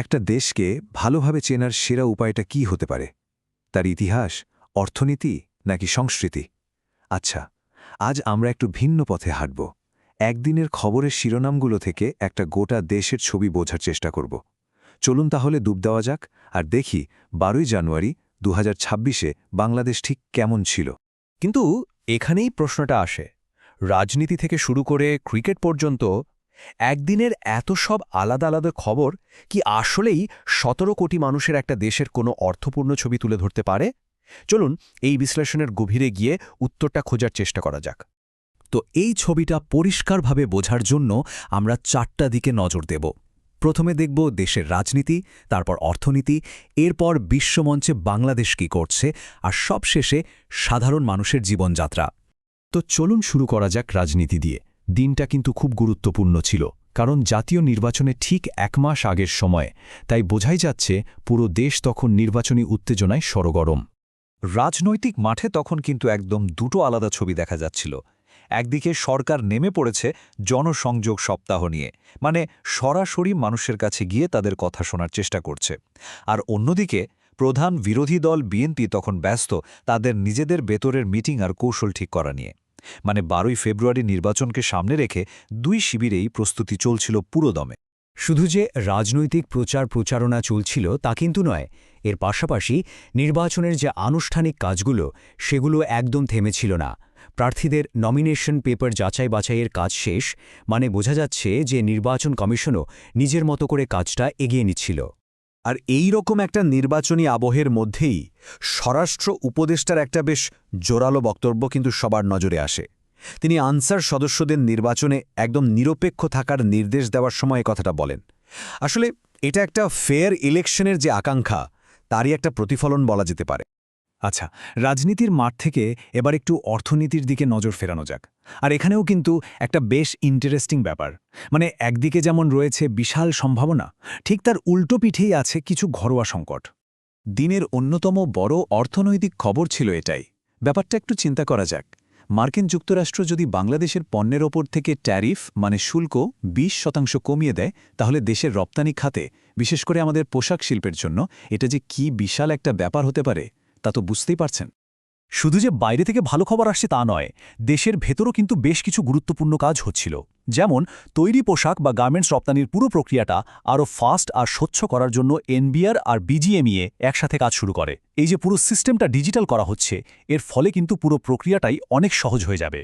একটা দেশকে ভালোভাবে চেনার সেরা উপায়টা কি হতে পারে? তার ইতিহাস, অর্থনীতি নাকি সংস্কৃতি? আচ্ছা আজ আমরা একটু ভিন্ন পথে হাঁটব। একদিনের খবরের শিরোনামগুলো থেকে একটা গোটা দেশের ছবি বোঝার চেষ্টা করব। চলুন তাহলে ডুব দেওয়া যাক আর দেখি বারোই জানুয়ারি দু হাজার বাংলাদেশ ঠিক কেমন ছিল। কিন্তু এখানেই প্রশ্নটা আসে। রাজনীতি থেকে শুরু করে ক্রিকেট পর্যন্ত একদিনের এত সব আলাদা আলাদা খবর কি আসলেই সতেরো কোটি মানুষের একটা দেশের কোনো অর্থপূর্ণ ছবি তুলে ধরতে পারে? চলুন এই বিশ্লেষণের গভীরে গিয়ে উত্তরটা খোঁজার চেষ্টা করা যাক। তো এই ছবিটা পরিষ্কারভাবে বোঝার জন্য আমরা চারটা দিকে নজর দেব। প্রথমে দেখব দেশের রাজনীতি, তারপর অর্থনীতি, এরপর বিশ্বমঞ্চে বাংলাদেশ কি করছে, আর সবশেষে সাধারণ মানুষের জীবনযাত্রা। তো চলুন শুরু করা যাক রাজনীতি দিয়ে। দিনটা কিন্তু খুব গুরুত্বপূর্ণ ছিল, কারণ জাতীয় নির্বাচনে ঠিক এক মাস আগের সময়, তাই বোঝাই যাচ্ছে পুরো দেশ তখন নির্বাচনী উত্তেজনায় সরগরম। রাজনৈতিক মাঠে তখন কিন্তু একদম দুটো আলাদা ছবি দেখা যাচ্ছিল। একদিকে সরকার নেমে পড়েছে জনসংযোগ সপ্তাহ নিয়ে মানে সরাসরি মানুষের কাছে গিয়ে তাদের কথা শোনার চেষ্টা করছে। আর অন্যদিকে প্রধান বিরোধী দল বিএনপি তখন ব্যস্ত, তাদের নিজেদের বেতরের মিটিং আর কৌশল ঠিক করা নিয়ে। মানে বারোই ফেব্রুয়ারি নির্বাচনকে সামনে রেখে দুই শিবিরেই প্রস্তুতি চলছিল পুরোদমে। শুধু যে রাজনৈতিক প্রচার প্রচারণা চলছিল তা কিন্তু নয়, এর পাশাপাশি নির্বাচনের যে আনুষ্ঠানিক কাজগুলো, সেগুলো একদম থেমেছিল না। প্রার্থীদের নমিনেশন পেপার যাচাই বাছাইয়ের কাজ শেষ মানে বোঝা যাচ্ছে যে নির্বাচন কমিশনও নিজের মতো করে কাজটা এগিয়ে নিচ্ছিল। আর এই রকম একটা নির্বাচনী আবহের মধ্যেই স্বরাষ্ট্র উপদেষ্টার একটা বেশ জোরালো বক্তব্য কিন্তু সবার নজরে আসে। তিনি আনসার সদস্যদের নির্বাচনে একদম নিরপেক্ষ থাকার নির্দেশ দেওয়ার সময় কথাটা বলেন। আসলে এটা একটা ফেয়ার ইলেকশনের যে আকাঙ্ক্ষা, তারই একটা প্রতিফলন বলা যেতে পারে। আচ্ছা রাজনীতির মাঠ থেকে এবার একটু অর্থনীতির দিকে নজর ফেরানো যাক। আর এখানেও কিন্তু একটা বেশ ইন্টারেস্টিং ব্যাপার। মানে একদিকে যেমন রয়েছে বিশাল সম্ভাবনা, ঠিক তার উল্টো পিঠেই আছে কিছু ঘরোয়া সংকট। দিনের অন্যতম বড় অর্থনৈতিক খবর ছিল এটাই। ব্যাপারটা একটু চিন্তা করা যাক। মার্কিন যুক্তরাষ্ট্র যদি বাংলাদেশের পণ্যের ওপর থেকে ট্যারিফ মানে শুল্ক ২০ শতাংশ কমিয়ে দেয়, তাহলে দেশের রপ্তানি খাতে, বিশেষ করে আমাদের পোশাক শিল্পের জন্য, এটা যে কি বিশাল একটা ব্যাপার হতে পারে তা তো বুঝতেই পারছেন। শুধু যে বাইরে থেকে ভালো খবর আসছে তা নয়, দেশের ভেতরও কিন্তু বেশ কিছু গুরুত্বপূর্ণ কাজ হচ্ছিল। যেমন, তৈরি পোশাক বা গার্মেন্টস রপ্তানির পুরো প্রক্রিয়াটা আরও ফাস্ট আর স্বচ্ছ করার জন্য এনবিআর আর বিজিএমইএ একসাথে কাজ শুরু করে। এই যে পুরো সিস্টেমটা ডিজিটাল করা হচ্ছে, এর ফলে কিন্তু পুরো প্রক্রিয়াটাই অনেক সহজ হয়ে যাবে।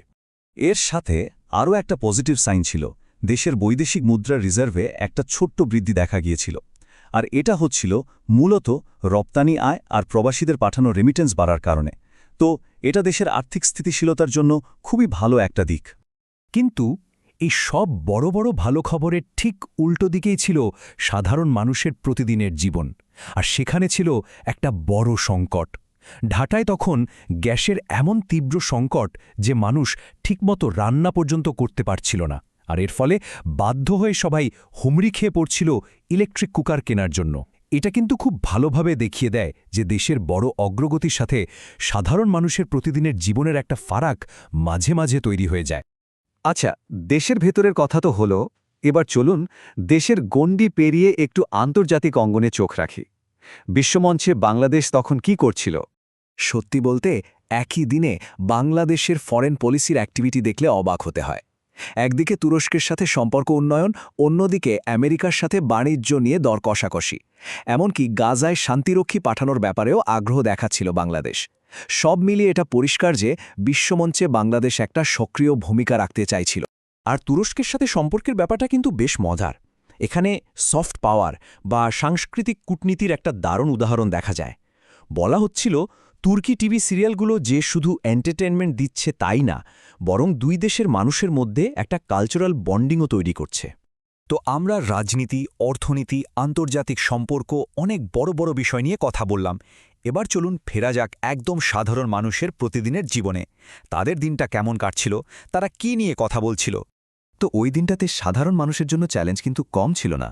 এর সাথে আরও একটা পজিটিভ সাইন ছিল। দেশের বৈদেশিক মুদ্রার রিজার্ভে একটা ছোট্ট বৃদ্ধি দেখা গিয়েছিল। আর এটা হচ্ছিল মূলত রপ্তানি আয় আর প্রবাসীদের পাঠানো রেমিটেন্স বাড়ার কারণে। তো এটা দেশের আর্থিক স্থিতিশীলতার জন্য খুবই ভালো একটা দিক। কিন্তু এই সব বড় বড় ভালো খবরের ঠিক উল্টো দিকেই ছিল সাধারণ মানুষের প্রতিদিনের জীবন। আর সেখানে ছিল একটা বড় সংকট। ঢাটায় তখন গ্যাসের এমন তীব্র সংকট যে মানুষ ঠিকমতো রান্না পর্যন্ত করতে পারছিল না। আর এর ফলে বাধ্য হয়ে সবাই হুমড়ি খেয়ে পড়ছিল ইলেকট্রিক কুকার কেনার জন্য। এটা কিন্তু খুব ভালোভাবে দেখিয়ে দেয় যে দেশের বড় অগ্রগতির সাথে সাধারণ মানুষের প্রতিদিনের জীবনের একটা ফারাক মাঝে মাঝে তৈরি হয়ে যায়। আচ্ছা দেশের ভেতরের কথা তো হলো, এবার চলুন দেশের গণ্ডি পেরিয়ে একটু আন্তর্জাতিক অঙ্গনে চোখ রাখি। বিশ্বমঞ্চে বাংলাদেশ তখন কি করছিল? সত্যি বলতে, একই দিনে বাংলাদেশের ফরেন পলিসির অ্যাক্টিভিটি দেখলে অবাক হতে হয়। একদিকে তুরস্কের সাথে সম্পর্ক উন্নয়ন, অন্যদিকে আমেরিকার সাথে বাণিজ্য নিয়ে দর কষাকষি। এমনকি গাজায় শান্তিরক্ষী পাঠানোর ব্যাপারেও আগ্রহ দেখাচ্ছিল বাংলাদেশ। সব মিলিয়ে এটা পরিষ্কার যে বিশ্বমঞ্চে বাংলাদেশ একটা সক্রিয় ভূমিকা রাখতে চাইছিল। আর তুরস্কের সাথে সম্পর্কের ব্যাপারটা কিন্তু বেশ মজার। এখানে সফট পাওয়ার বা সাংস্কৃতিক কূটনীতির একটা দারুণ উদাহরণ দেখা যায়। বলা হচ্ছিল তুর্কি টিভি সিরিয়ালগুলো যে শুধু এন্টারটেনমেন্ট দিচ্ছে তাই না, বরং দুই দেশের মানুষের মধ্যে একটা কালচারাল বন্ডিংও তৈরি করছে। তো আমরা রাজনীতি, অর্থনীতি, আন্তর্জাতিক সম্পর্ক অনেক বড় বড় বিষয় নিয়ে কথা বললাম। এবার চলুন ফেরা যাক একদম সাধারণ মানুষের প্রতিদিনের জীবনে। তাদের দিনটা কেমন কাটছিল, তারা কি নিয়ে কথা বলছিল? তো ওই দিনটাতে সাধারণ মানুষের জন্য চ্যালেঞ্জ কিন্তু কম ছিল না।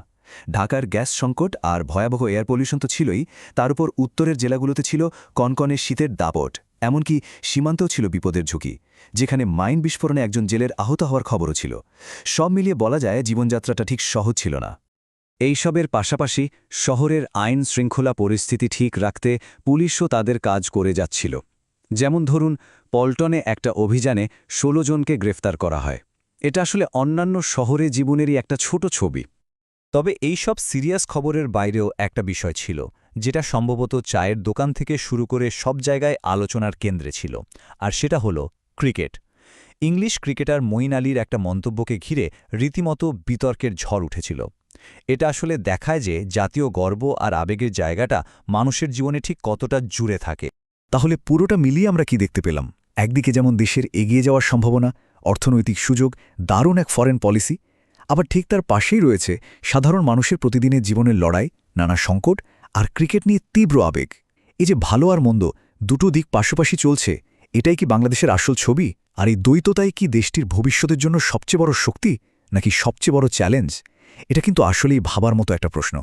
ঢাকার গ্যাস সংকট আর ভয়াবহ এয়ার পলিউশন তো ছিলই, তার উপর উত্তরের জেলাগুলোতে ছিল কনকনে শীতের দাপট, এমনকি সীমান্তেও ছিল বিপদের ঝুঁকি, যেখানে মাইন বিস্ফোরণে একজন জেলের আহত হওয়ার খবরও ছিল। সব মিলিয়ে বলা যায় জীবনযাত্রাটা ঠিক সহজ ছিল না। এইসবের পাশাপাশি শহরের আইন শৃঙ্খলা পরিস্থিতি ঠিক রাখতে পুলিশও তাদের কাজ করে যাচ্ছিল। যেমন ধরুন, পল্টনে একটা অভিযানে ১৬ জনকে গ্রেফতার করা হয়। এটা আসলে অন্যান্য শহরে জীবনেরই একটা ছোট ছবি। তবে এই সব সিরিয়াস খবরের বাইরেও একটা বিষয় ছিল, যেটা সম্ভবত চায়ের দোকান থেকে শুরু করে সব জায়গায় আলোচনার কেন্দ্রে ছিল, আর সেটা হলো ক্রিকেট। ইংলিশ ক্রিকেটার মঈন আলীর একটা মন্তব্যকে ঘিরে রীতিমতো বিতর্কের ঝড় উঠেছিল। এটা আসলে দেখায় যে জাতীয় গর্ব আর আবেগের জায়গাটা মানুষের জীবনে ঠিক কতটা জুড়ে থাকে। তাহলে পুরোটা মিলিয়ে আমরা কি দেখতে পেলাম? একদিকে যেমন দেশের এগিয়ে যাওয়ার সম্ভাবনা, অর্থনৈতিক সুযোগ, দারুণ এক ফরেন পলিসি আবার ঠিক তার পাশেই রয়েছে সাধারণ মানুষের প্রতিদিনের জীবনের লড়াই, নানা সংকট আর ক্রিকেট নিয়ে তীব্র আবেগ। এই যে ভালো আর মন্দ, দুটো দিক পাশাপাশি চলছে, এটাই কি বাংলাদেশের আসল ছবি? আর এই দ্বৈততাই কি দেশটির ভবিষ্যতের জন্য সবচেয়ে বড় শক্তি, নাকি সবচেয়ে বড় চ্যালেঞ্জ? এটা কিন্তু আসলেই ভাবার মতো একটা প্রশ্ন।